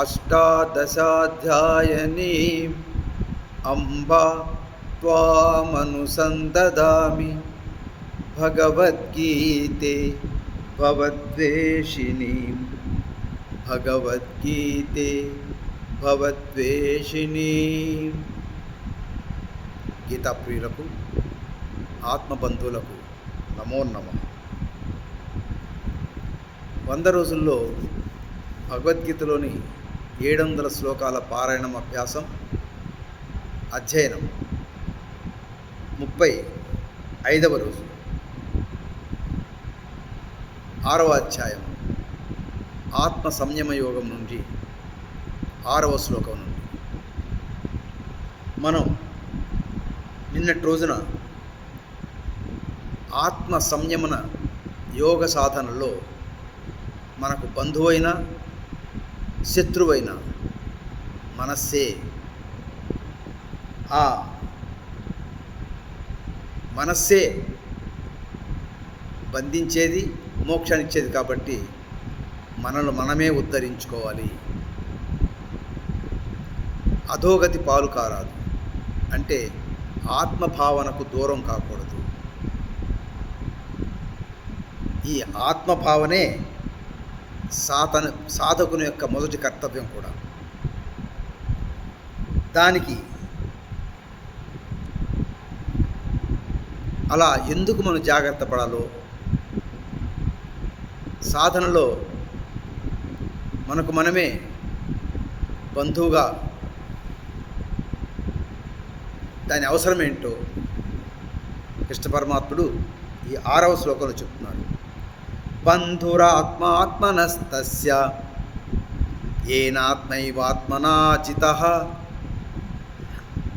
అష్టాదశాధ్యాయని అంబా త్వామనుసందదామి భగవద్గీతే భవద్వేషిణి భగవద్గీతే భవద్వేషిణి గీతాప్రియులకు ఆత్మబంధువులకు నమో నమ। వంద రోజుల్లో భగవద్గీతలోని ఏడు వందల శ్లోకాల పారాయణం అభ్యాసం అధ్యయనం. ముప్పై ఐదవ రోజు. ఆరవ అధ్యాయం. ఆత్మ సంయమ యోగం నుండి ఆరవ శ్లోకం నుండి. మనం నిన్నటి రోజున ఆత్మ సంయమన యోగ సాధనలో మనకు బంధువైన శత్రువైన మనస్సే. ఆ మనస్సే బంధించేది మోక్షాన్నిచ్చేది కాబట్టి మనల్ని మనమే ఉద్ధరించుకోవాలి. అధోగతి పాలు కారాదు. అంటే ఆత్మభావనకు దూరం కాకూడదు. ఈ ఆత్మభావనే సాధన సాధకుని యొక్క మొదటి కర్తవ్యం కూడా. దానికి అలా ఎందుకు మనం జాగ్రత్త పడాలో సాధనలో మనకు మనమే బంధువుగా దాని అవసరం ఏంటో కృష్ణ పరమాత్ముడు ఈ ఆరవ శ్లోకంలో చెప్తున్నాడు బంధురాత్మాత్మనస్తస్య ఏనాత్మైవాత్మనాచిత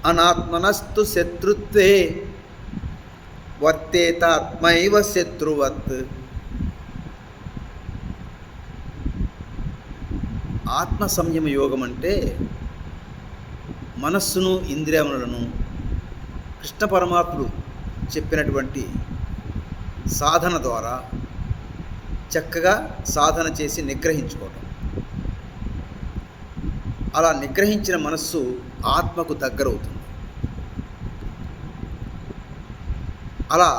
అనాత్మనస్తు శత్రుత్వే వర్తేతాత్మైవ శత్రువత్ ఆత్మ సంయమ యోగం అంటే మనస్సును ఇంద్రియములను కృష్ణ పరమాత్ముడు చెప్పినటువంటి సాధన ద్వారా చక్కగా సాధన చేసి నిగ్రహించుకోవటం. అలా నిగ్రహించిన మనస్సు ఆత్మకు దగ్గరవుతుంది. అలా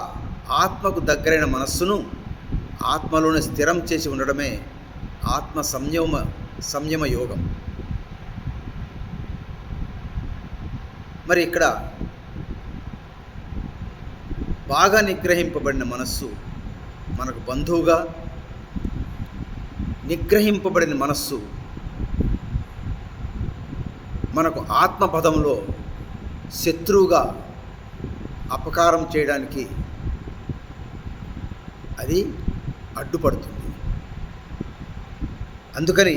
ఆత్మకు దగ్గరైన మనస్సును ఆత్మలోనే స్థిరం చేసి ఉండడమే ఆత్మ సంయమ సంయమ యోగం. మరి ఇక్కడ బాగా నిగ్రహింపబడిన మనస్సు మనకు బంధువుగా నిగ్రహింపబడిన మనస్సు. మనకు ఆత్మపదంలో శత్రువుగా అపకారం చేయడానికి అది అడ్డుపడుతుంది. అందుకని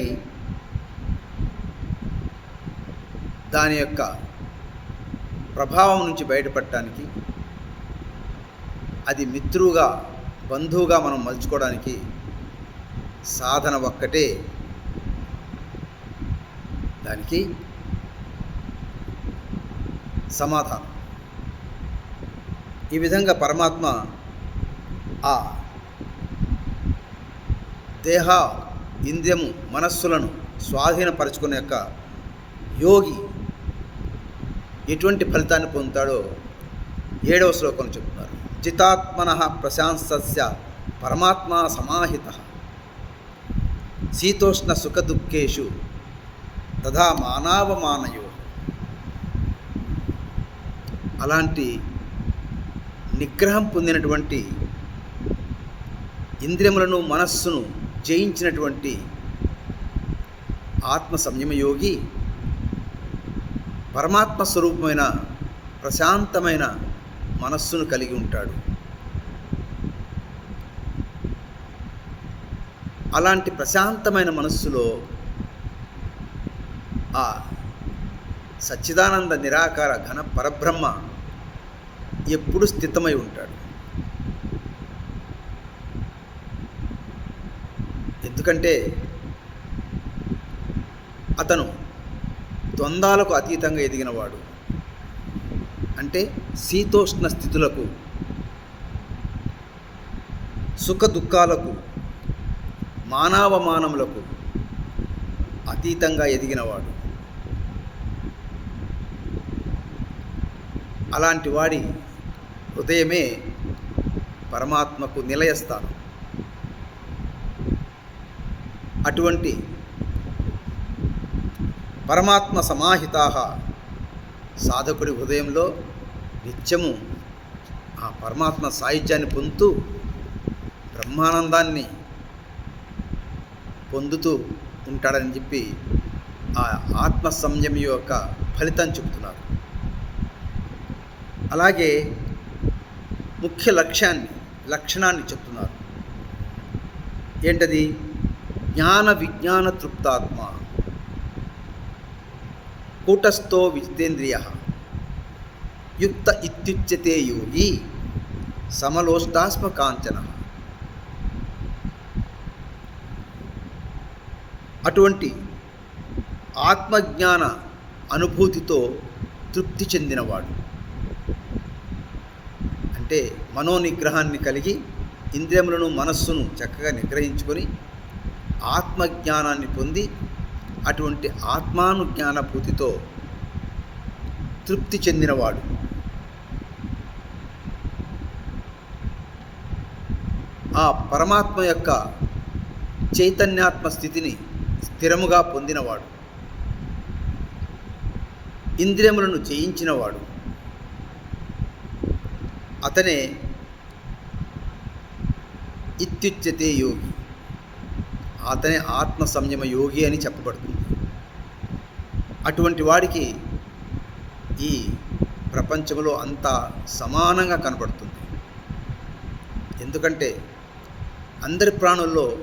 దాని యొక్క ప్రభావం నుంచి బయటపడటానికి అది మిత్రువుగా బంధువుగా మనం మలుచుకోవడానికి సాధన ఒక్కటే. దానికి సమాధానం. ఈ విధంగా పరమాత్మ ఆ దేహ ఇంద్రియము మనస్సులను స్వాధీనపరచుకునే యొక్క యోగి ఎటువంటి ఫలితాన్ని పొందుతాడో ఏడవ శ్లోకం చెప్తున్నారు. చితాత్మన ప్రశాంతస్య పరమాత్మ సమాహిత శీతోష్ణ సుఖ దుఃఖేషు తథా మానవమానయో. అలాంటి నిగ్రహం పొందినటువంటి ఇంద్రియములను మనస్సును జయించినటువంటి ఆత్మ సంయమయోగి పరమాత్మ స్వరూపమైన ప్రశాంతమైన మనస్సును కలిగి ఉంటాడు. అలాంటి ప్రశాంతమైన మనస్సులో ఆ సచ్చిదానంద నిరాకార ఘన పరబ్రహ్మ ఎప్పుడు స్థితమై ఉంటాడు. ఎందుకంటే అతను ద్వందాలకు అతీతంగా ఎదిగినవాడు. అంటే శీతోష్ణ స్థితులకు సుఖ దుఃఖాలకు మానవమానములకు అతీతంగా ఎదిగినవాడు. అలాంటి వాడి హృదయమే పరమాత్మకు నిలయస్థానం అటువంటి పరమాత్మ సమాహితాహ సాధకుడి హృదయంలో నిత్యము ఆ పరమాత్మ సాహిత్యాన్ని పొందుతూ బ్రహ్మానందాన్ని పొందుతూ ఉంటాడని చెప్పి ఆ ఆత్మ సంయమి యొక్క ఫలితం చెబుతున్నారు. అలాగే ముఖ్య లక్ష్యాన్ని లక్షణాన్ని చెప్తున్నారు. ఏంటది? జ్ఞాన విజ్ఞాన తృప్తాత్మ. కూటస్థో విజితేంద్రియ. యుక్త ఇత్యుచ్యతే యోగి. సమలోష్టాస్మ కాంచన అటువంటి ఆత్మజ్ఞాన అనుభూతితో తృప్తి చెందినవాడు. అంటే మనోనిగ్రహాన్ని కలిగి ఇంద్రియములను మనస్సును చక్కగా నిగ్రహించుకొని ఆత్మజ్ఞానాన్ని పొంది అటువంటి ఆత్మానుజ్ఞానభూతితో తృప్తి చెందినవాడు. ఆ పరమాత్మ యొక్క చైతన్యాత్మ స్థితిని స్థిరముగా పొందినవాడు. ఇంద్రియములను జయించినవాడు. అతనే ఇత్యుచ్యతే యోగి. అతనే ఆత్మ సంయమ యోగి అని చెప్పబడుతుంది. అటువంటి వాడికి ఈ ప్రపంచంలో అంతా సమానంగా కనబడుతుంది. ఎందుకంటే అందరి ప్రాణుల్లో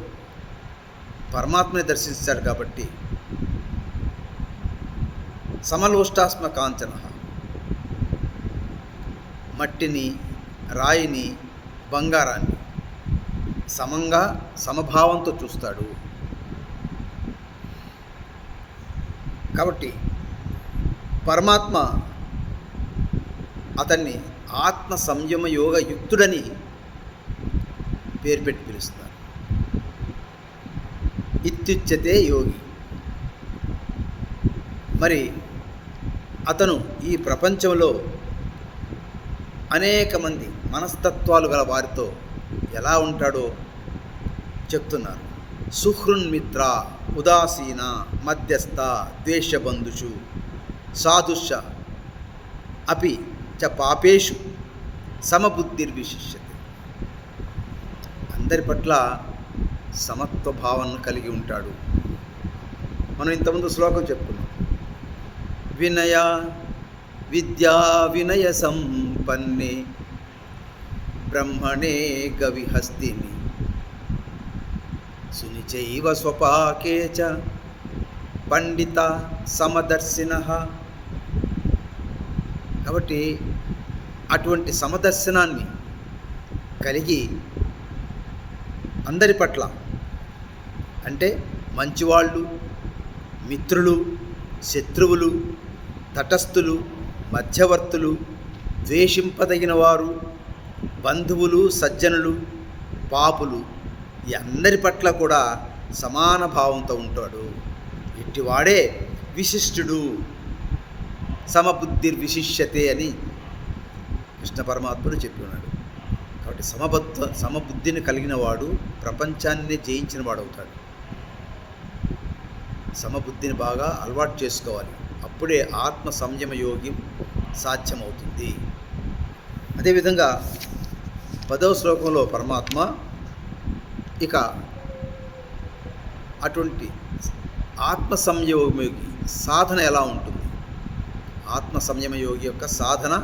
పరమాత్మని దర్శించాడు కాబట్టి. సమలోష్టాస్మ కాంచన. మట్టిని రాయిని బంగారాన్ని సమంగా సమభావంతో చూస్తాడు. కాబట్టి పరమాత్మ అతన్ని ఆత్మ సంయమ యోగ యుక్తుడని పేరు పెట్టి పిలుస్తారు ఇత్యుచ్యతే యోగి. మరి అతను ఈ ప్రపంచంలో అనేక మంది మనస్తత్వాలు గల వారితో ఎలా ఉంటాడో చెప్తున్నారు. సుహృన్మిత్ర ఉదాసీన మధ్యస్థ ద్వేషబంధుషు సాధుష అపి చ పాపేషు సమబుద్ధిర్విశిష్యతే. అందరి పట్ల సమత్వ భావనను కలిగి ఉంటాడు. మనం ఇంతకుముందు శ్లోకం చెప్పుకున్నాం. వినయ విద్యా వినయ సంపన్నే బ్రహ్మణే గవిహస్తిని సునిచైవ స్వపాకే చ పండిత సమదర్శిన. కాబట్టి అటువంటి సమదర్శనాన్ని కలిగి అందరి పట్ల అంటే మంచివాళ్ళు మిత్రులు శత్రువులు తటస్థులు మధ్యవర్తులు ద్వేషింపదగిన వారు బంధువులు సజ్జనులు పాపులు ఈ అందరి పట్ల కూడా సమాన భావంతో ఉంటాడు. ఇట్టివాడే విశిష్టుడు. సమబుద్ధి విశిష్యతే అని కృష్ణ పరమాత్ముడు చెప్పి ఉన్నాడు కాబట్టి సమబద్ధ సమబుద్ధిని కలిగిన వాడు ప్రపంచాన్ని జయించిన వాడు అవుతాడు సమబుద్ధిని బాగా అలవాటు చేసుకోవాలి. అప్పుడే ఆత్మ సంయమ యోగ్యం సాధ్యమవుతుంది. అదేవిధంగా పదవ శ్లోకంలో పరమాత్మ ఇక అటువంటి ఆత్మ సంయమయోగి సాధన ఎలా ఉంటుంది? ఆత్మ సంయమ యోగి యొక్క సాధన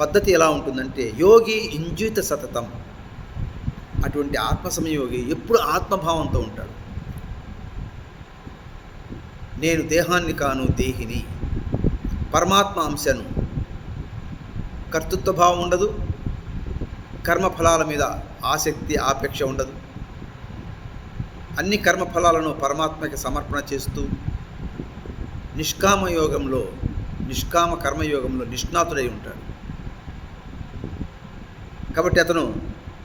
పద్ధతి ఎలా ఉంటుందంటే యోగి ఇంజుత సతతం. అటువంటి ఆత్మ సంయోగి ఎప్పుడు ఆత్మభావంతో ఉంటాడు. నేను దేహాన్ని కాను దేహిని. పరమాత్మ అంశను. కర్తృత్వ భావం ఉండదు. కర్మఫలాల మీద ఆసక్తి ఆపేక్ష ఉండదు. అన్ని కర్మఫలాలను పరమాత్మకి సమర్పణ చేస్తూ నిష్కామ యోగంలో నిష్కామ కర్మయోగంలో నిష్ణాతుడై ఉంటాడు. కాబట్టి అతను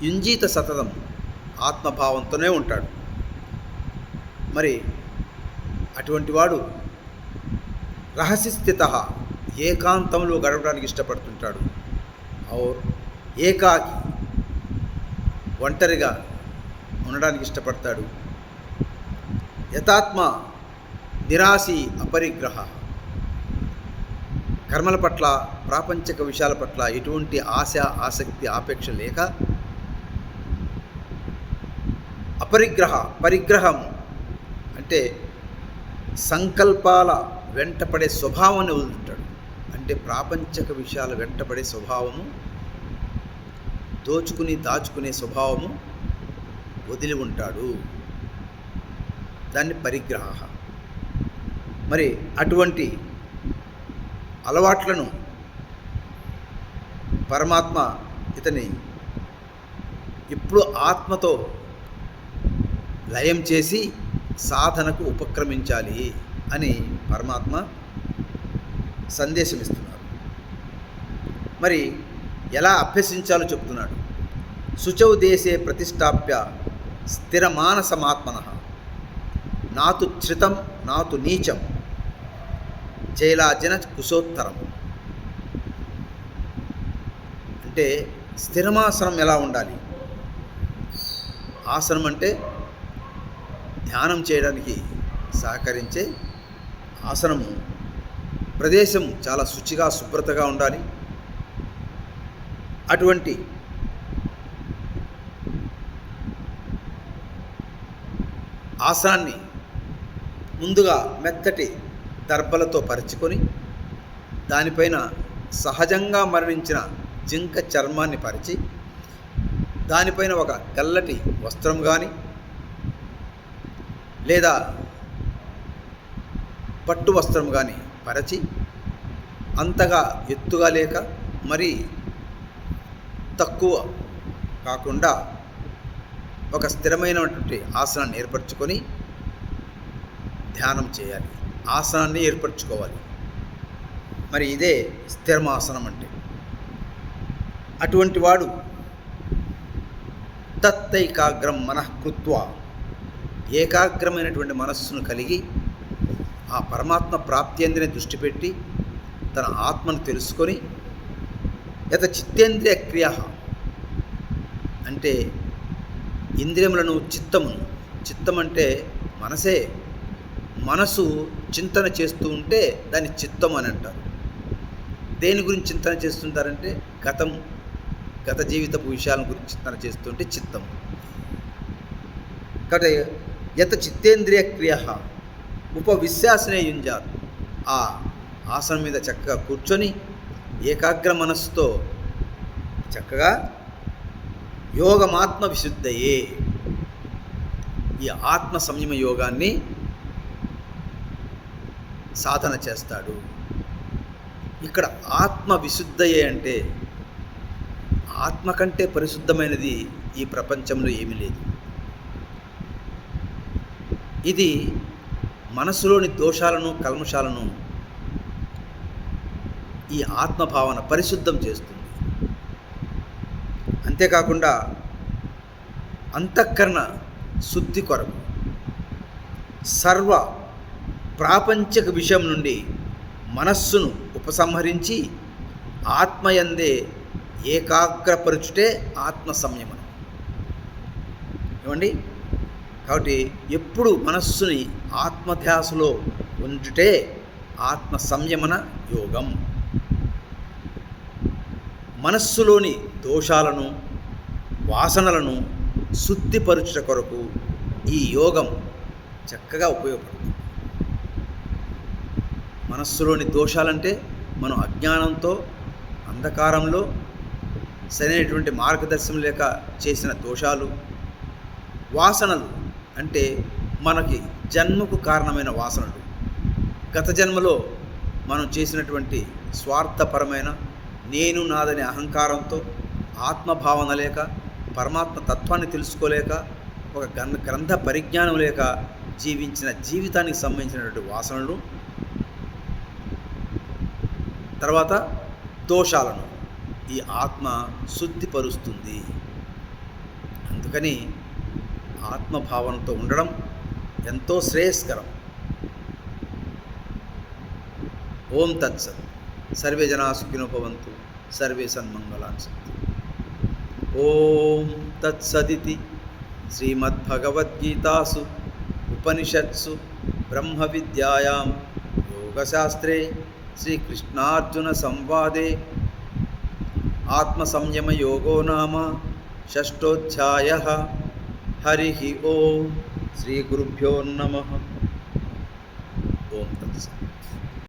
యుంజీత సతతం ఆత్మభావంతోనే ఉంటాడు. మరి అటువంటి వాడు రహస్యస్థిత ఏకాంతంలో గడపడానికి ఇష్టపడుతుంటాడు. ఔర్ ఏకాకి ఒంటరిగా ఉండడానికి ఇష్టపడతాడు. యథాత్మ నిరాశి అపరిగ్రహ. కర్మల పట్ల ప్రాపంచిక విషయాల పట్ల ఎటువంటి ఆశ ఆసక్తి ఆపేక్ష లేక అపరిగ్రహ పరిగ్రహం అంటే సంకల్పాల వెంటపడే స్వభావాన్ని వదులుతాడు. అంటే ప్రాపంచక విషయాల వెంటపడే స్వభావము దోచుకుని దాచుకునే స్వభావము వదిలి ఉంటాడు. దాన్ని పరిగ్రహ. మరి అటువంటి అలవాట్లను పరమాత్మ ఇతని ఇప్పుడు ఆత్మతో లయం చేసి సాధనకు ఉపక్రమించాలి అని పరమాత్మ సందేశం ఇస్తున్నారు మరి ఎలా అభ్యసించాలో చెప్తున్నాడు. శుచౌ దేశే ప్రతిష్టాప్య స్థిరమానసమాత్మన. నాతు శ్రితం నాతు నీచం. జైలాజన కుశోత్తరం. అంటే స్థిరమాసనం ఎలా ఉండాలి? ఆసనం అంటే ధ్యానం చేయడానికి సహకరించే ఆసనము ప్రదేశం చాలా శుచిగా శుభ్రతగా ఉండాలి. అటువంటి ఆసనాన్ని ముందుగా మెత్తటి దర్భలతో పరుచుకొని దానిపైన సహజంగా మరణించిన జింక చర్మాన్ని పరిచి దానిపైన ఒక తెల్లటి వస్త్రం కానీ లేదా పట్టు వస్త్రం కానీ పరచి అంతగా ఎత్తుగా లేక మరి తక్కువ కాకుండా ఒక స్థిరమైనటువంటి ఆసనాన్ని ఏర్పరచుకొని ధ్యానం చేయాలి. ఆసనాన్ని ఏర్పరచుకోవాలి. మరి ఇదే స్థిరమాసనం అంటే. అటువంటి వాడు తత్తైకాగ్రం మనఃకృత్వ ఏకాగ్రమైనటువంటి మనస్సును కలిగి ఆ పరమాత్మ ప్రాప్త్యేంద్రియ దృష్టి పెట్టి తన ఆత్మను తెలుసుకొని యత చిత్తేంద్రియ క్రియ అంటే ఇంద్రియములను చిత్తమును. చిత్తం అంటే మనసే. మనసు చింతన చేస్తూ ఉంటే దాన్ని చిత్తం అని అంటారు. దేని గురించి చింతన చేస్తుంటారంటే గతం గత జీవితపు విషయాల గురించి చింతన చేస్తుంటే చిత్తం. కాబట్టి యత చిత్తేంద్రియ క్రియ ఉపవిశ్వాసనే యుంజారు. ఆ ఆసనం మీద చక్కగా కూర్చొని ఏకాగ్ర మనస్సుతో చక్కగా యోగమాత్మ విశుద్ధయే ఈ ఆత్మ సంయమ యోగాన్ని సాధన చేస్తాడు. ఇక్కడ ఆత్మ విశుద్ధయే అంటే ఆత్మ కంటే పరిశుద్ధమైనది ఈ ప్రపంచంలో ఏమీ లేదు. ఇది మనసులోని దోషాలను కల్మషాలను ఈ ఆత్మభావన పరిశుద్ధం చేస్తుంది. అంతేకాకుండా అంతఃకరణ శుద్ధి కొరకు సర్వ ప్రాపంచక విషయం నుండి మనస్సును ఉపసంహరించి ఆత్మయందే ఏకాగ్రపరుచుటే ఆత్మ సంయమనం ఏమండి? కాబట్టి ఎప్పుడు మనస్సుని ఆత్మధ్యాసలో ఉంచుటే ఆత్మ సంయమన యోగం. మనస్సులోని దోషాలను వాసనలను శుద్ధిపరుచుట కొరకు ఈ యోగం చక్కగా ఉపయోగపడుతుంది. మనస్సులోని దోషాలంటే మనం అజ్ఞానంతో అంధకారంలో సరైనటువంటి మార్గదర్శనం లేక చేసిన దోషాలు వాసనలు అంటే మనకి జన్మకు కారణమైన వాసనలు గత జన్మలో మనం చేసినటువంటి స్వార్థపరమైన నేను నాదనే అహంకారంతో ఆత్మభావన లేక పరమాత్మ తత్వాన్ని తెలుసుకోలేక ఒక గ్రంథ గ్రంథ పరిజ్ఞానం లేక జీవించిన జీవితానికి సంబంధించినటువంటి వాసనలు తర్వాత దోషాలను ఈ ఆత్మ శుద్ధిపరుస్తుంది. అందుకని ఆత్మభావనతో ఉండడం ఎంతో శ్రేయస్కరం. ఓం తత్సత్. సర్వే జనా సుఖినోపవంతు సర్వే సన్మంగళాన్ సంతు ఓం తత్సదితి. శ్రీమద్భగవద్గీతాసు. ఉపనిషత్సు. బ్రహ్మ విద్యాయాం యోగశాస్త్రే. శ్రీకృష్ణార్జున సంవాదే. ఆత్మసంయమయోగో నామ. షష్టోధ్యాయ. హరి ఓం శ్రీ గురుభ్యో నమ ఓం తత్సత్